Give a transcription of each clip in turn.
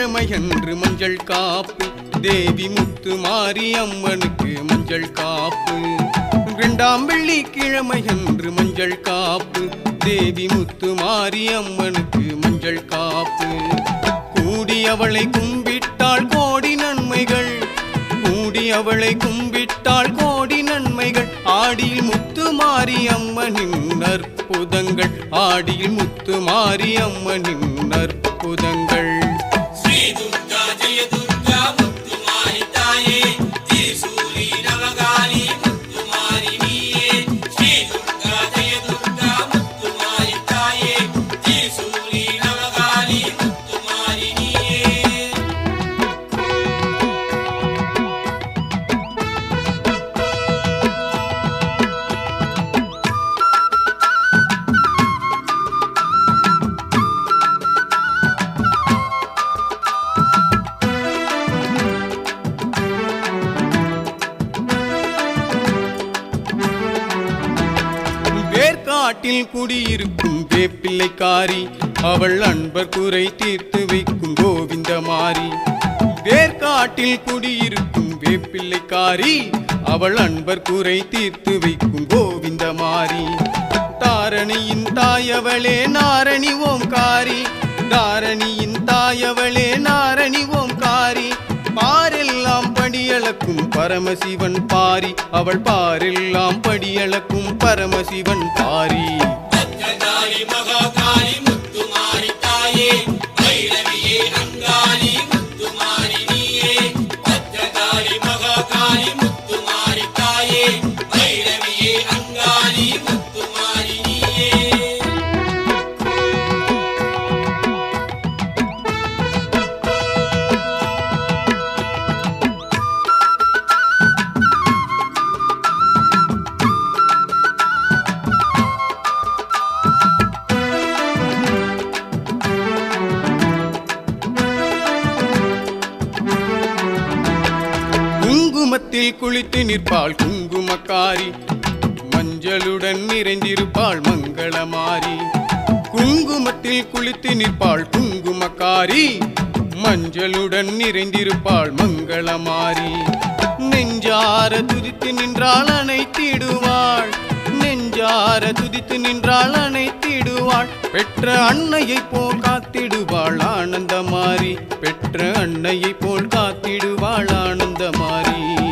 கிழமையன்று மஞ்சள் காப்பு. தேவி முத்து மாரி அம்மனுக்கு மஞ்சள் காப்பு. இரண்டாம் வெள்ளி கிழமையன்று மஞ்சள் காப்பு. தேவி முத்து மாரி அம்மனுக்கு மஞ்சள் காப்பு. கூடியவளை கும்பிட்டால் கோடி நன்மைகள். கூடியவளை கும்பிட்டால் கோடி நன்மைகள். ஆடியில் முத்து மாரி அம்மனின் அற்புதங்கள். ஆடியில் முத்து மாரி அம்மனின் அற்புதங்கள். Hey, dude. காட்டில் குடியிருக்கும் வேப்பிள்ளைக்காரி அவள் அன்பர் குறை தீர்த்து வைக்கும் கோவிந்தமாரி. வேர்காட்டில் குடியிருக்கும் வேப்பிள்ளைக்காரி அவள் அன்பர் குறை தீர்த்து வைக்கும் கோவிந்தமாரி. தாரணியின் தாயவளே நாரணி ஓம்காரி. தாரணியின் தாயவளே நாரணி ஓம் படியளக்கும் பரமசிவன் பாரி. அவள் பாரெல்லாம் படியளக்கும் பரமசிவன் பாரி. பத்ரகாளி மகாகாளி முத்துமாரி தாயே. குங்குமத்தில் குளித்து நிற்பாள் குங்குமக்காரி. மஞ்சளுடன் நிறைந்திருப்பாள் மங்களமாரி. குங்குமத்தில் குளித்து நிற்பாள் குங்குமக்காரி. மஞ்சளுடன் நிறைந்திருப்பாள் மங்களமாரி. நெஞ்சார துதித்து நின்றாள் அணைத்திடுவாள். நெஞ்சார துதித்து நின்றாள் அணைத்திடுவாள். பெற்ற அன்னையை போல் காத்திடுவாள் ஆனந்தமாரி. பெற்ற அன்னையை போல் காத்திடுவாள் ஆனந்தமாரி.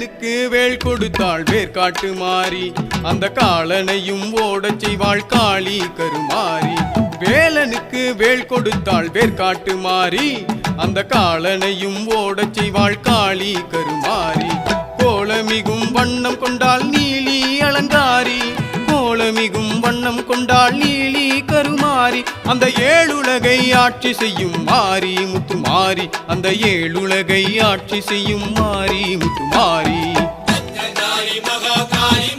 வேலனுக்கு வேல் கொடுத்தாள் வேர்காட்டு மாறி. அந்த காலனையும் ஓடச் செய்வாள் காளி கருமாறி. வேலனுக்கு வேல் கொடுத்தாள் வேர்காட்டு மாறி. அந்த காலனையும் ஓடச் செய்வாள் காளி கருமாறி. கோலமிகும் வண்ணம் கொண்டாள் நீலி அலங்காரி. கோலமிகும் வண்ணம் கொண்டாள் நீலி மாறி அந்த ஏழுலகை ஆட்சி செய்யும் மாரி முத்துமாரி அந்த ஏழுலகை ஆட்சி செய்யும் மாரி முத்துமாரி பத்ரகாளி மகாகாளி